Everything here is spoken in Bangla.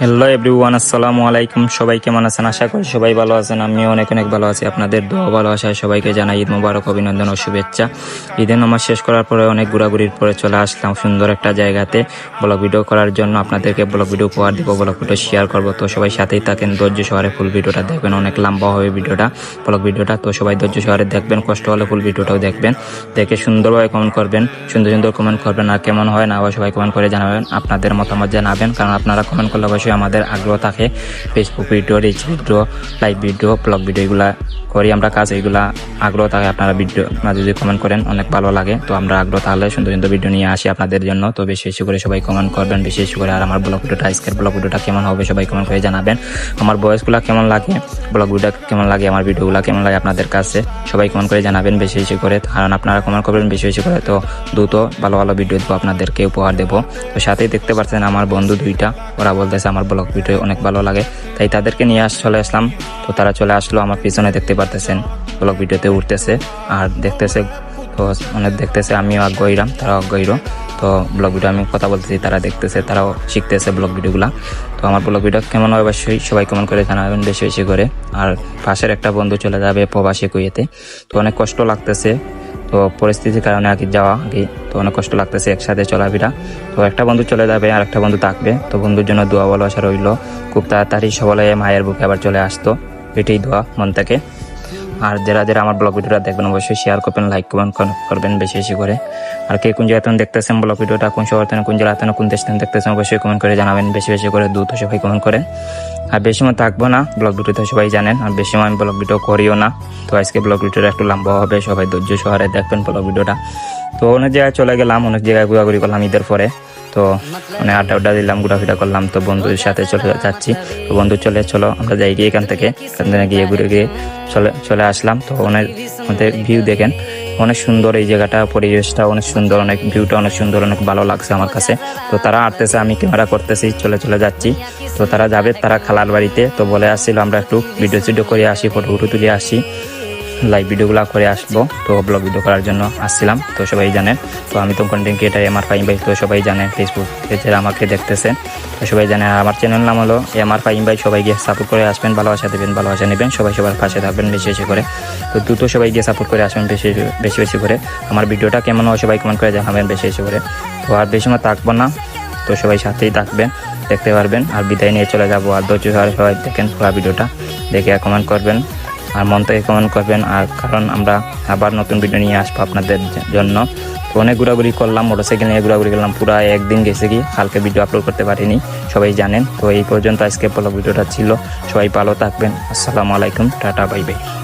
হ্যালো এভরিওয়ান আসসালামু আলাইকুম সবাই কেমন আছেন? আশা করি সবাই ভালো আছেন। আমি অনেক অনেক ভালো আছি। আপনাদের দোয়া ভালোবাসায় সবাইকে জানাই ঈদ মুবারক, অভিনন্দন ও শুভেচ্ছা। ঈদের নামাজ শেষ করার পরে অনেক ঘোরাঘুরির পরে চলে আসলাম সুন্দর একটা জায়গাতে। ব্লগ ভিডিও করার জন্য আপনাদেরকে ব্লগ ভিডিও উপহার দিব, ব্লগ ভিডিও শেয়ার করব। তো সবাই সাথেই থাকেন, ধৈর্য সহকারে ফুল ভিডিওটা দেখবেন। অনেক লম্বা হবে ভিডিওটা, ব্লগ ভিডিওটা। তো সবাই ধৈর্য সহকারে দেখবেন, কষ্ট হলে ফুল ভিডিওটাও দেখবেন। দেখে সুন্দরভাবে কমেন্ট করবেন, সুন্দর সুন্দর কমেন্ট করবেন। আর কেমন হয় না আবার সবাই কমেন্ট করে জানাবেন, আপনাদের মতামত জানাবেন। কারণ আপনারা কমেন্ট করলে অবশ্যই আমাদের আগ্রহ থাকে Facebook video reach video live video blog video এগুলা করি আমরা কাজ, এগুলা আগ্রহ থাকে আপনারা ভিডিও আপনারা যদি কমেন্ট করেন অনেক ভালো লাগে। তো আমরা আগ্রহ তাহলে সুন্দর সুন্দর ভিডিও নিয়ে আসি আপনাদের জন্য। তো বেশি বেশি করে সবাই কমেন্ট করবেন, বেশি বেশি করে। আর আমার ব্লগ ভিডিওটা আজকের ব্লগ ভিডিওটা কেমন হবে সবাই কমেন্ট করে জানাবেন। আমার ভয়েসগুলো কেমন লাগে ব্লগ ভিডিও কেমন লাগে, আমার ভিডিওগুলো কেমন লাগে আপনাদের কাছে সবাই কমেন্ট করে জানাবেন বেশি বেশি করে। কারণ আপনারা কমেন্ট করবেন বেশি বেশি করে, তো দ্রুত ভালো ভালো ভিডিও দেবো, আপনাদেরকে উপহার দেবো। তো সাথেই দেখতে পাচ্ছেন আমার বন্ধু দুইটা, ওরা বলতেছে আমার ব্লগ ভিডিও অনেক ভালো লাগে, তাই তাদেরকে নিয়ে আস চলে আসলাম। তো তারা চলে আসলো, আমার পিছনে দেখতে পারতেছেন, ব্লগ ভিডিওতে উঠতেছে, আর দেখতেছে, তো অনেক দেখতেছে, আমিও আগ্রহীরাম তারা আগ্রহীর তো ব্লগ ভিডিও আমি কথা বলতেছি, তারা দেখতেছে, তারাও শিখতেছে ব্লগ ভিডিওগুলো তো আমার ব্লগ ভিডিও কেমন হয় অবশ্যই সবাই কমেন্ট করে জানাবেন বেশি বেশি করে। আর পাশের একটা বন্ধু চলে যাবে প্রবাসী কুয়েতে। তো অনেক কষ্ট লাগতেছে, তো পরিস্থিতির কারণে আর কি যাওয়া আগে তো অনেক কষ্ট লাগতেছে একসাথে চলাফেরা। তো একটা বন্ধু চলে যাবে, আর একটা বন্ধু থাকবে। তো বন্ধুর জন্য দোয়া ভালোবাসা রইল। খুব তাড়াতাড়ি সবাই মায়ের বুকে আবার চলে আসতো। এটাই দোয়া মন থেকে। আর যারা যারা আমার ব্লগ ভিডিওটা দেখবেন, অবশ্যই শেয়ার করবেন লাইক করবেন কমেন্ট করবেন বেশি বেশি করে। আর কে কোন জায়গাতে দেখতেছেন ব্লগ ভিডিওটা, কোন শহর থেকে, কোন জেলাতে কোন দেশ থেকে দেখতেছেন, অবশ্যই কমেন্ট করে জানাবেন, বেশি বেশি করে দ্রুত সবাই কমেন্ট করেন। আর বেশি সময় থাকব না ব্লগ ভিডিওতে সবাই জানেন, আর বেশি সময় আমি ব্লগ ভিডিও করিও না। তো আজকে ব্লগ ভিডিওটা একটু লম্বা হবে, সবাই ধৈর্য শহরে দেখবেন ব্লগ ভিডিওটা। তো অনেক জায়গায় চলে গেলাম, অনেক জায়গায় ঘোরাঘুরি করলাম ঈদের পরে। তো মানে আড্ডা উড্ডা দিলাম, ঘোরাফেরা করলাম। তো বন্ধুদের সাথে চলে যাচ্ছি। তো বন্ধু চলে চলো, আমরা যাই গিয়ে এখান থেকে। এখান থেকে গিয়ে ঘুরে গিয়ে চলে চলে আসলাম। তো অনেক আমাদের ভিউ দেখেন। অনেক সুন্দর এই জায়গাটা, পরিবেশটা অনেক সুন্দর, অনেক ভিউটা অনেক সুন্দর, অনেক ভালো লাগছে আমার কাছে। তো তারা আটতেছে আমি ক্যামেরা করতেছি, চলে চলে যাচ্ছি। তো তারা যাবে, তারা খালার বাড়িতে। তো বলে আসছিল, আমরা একটু ভিডিও সিডিও করে আসি ফটো ফটো তুলে আসি। লাইভ ভিডিওগুলো করে আসব। তো ব্লগ ভিডিও করার জন্য আসছিলাম। তো সবাই জানেন, তো আমি তো content creator M R Fahim ভাই তো সবাই জানেন ফেসবুক পেজে আমাকে দেখতেছেন তো সবাই জানে আমার চ্যানেল নাম হলো এম আর ফাইম ভাই সবাই গিয়ে সাপোর্ট করে আসবেন, ভালোবাসা দেবেন, ভালোবাসা নেবেন। সবাই সবার পাশে থাকবেন বেশি বেশি করে। তো দ্রুত সবাই গিয়ে সাপোর্ট করে আসবেন বেশি বেশি বেশি করে। আমার ভিডিওটা কেমন হয় সবাই কমেন্ট করে জানাবেন বেশি বেশি করে। তো আর বেশি সময় থাকব না। তো সবাই সাথেই থাকবেন, দেখতে পারবেন। আর বিদায় নিয়ে চলে যাব। আর ধৈর্য সবাই দেখেন পুরো ভিডিওটা। দেখে কমেন্ট করবেন। আর মন থেকে কমেন্ট করবেন। আর কারণ আমরা আবার নতুন ভিডিও নিয়ে আসব আপনাদের জন্য। তো অনেক ঘোরাঘুরি করলাম মোটরসাইকেল নিয়ে ঘোরাঘুরি করলাম। পুরো একদিন গেছে কি কালকে ভিডিও আপলোড করতে পারিনি, সবাই জানেন। তো এই পর্যন্ত আজকে ব্লগ ভিডিওটা ছিল। সবাই ভালো থাকবেন। আসসালামু আলাইকুম, টাটা বাই বাই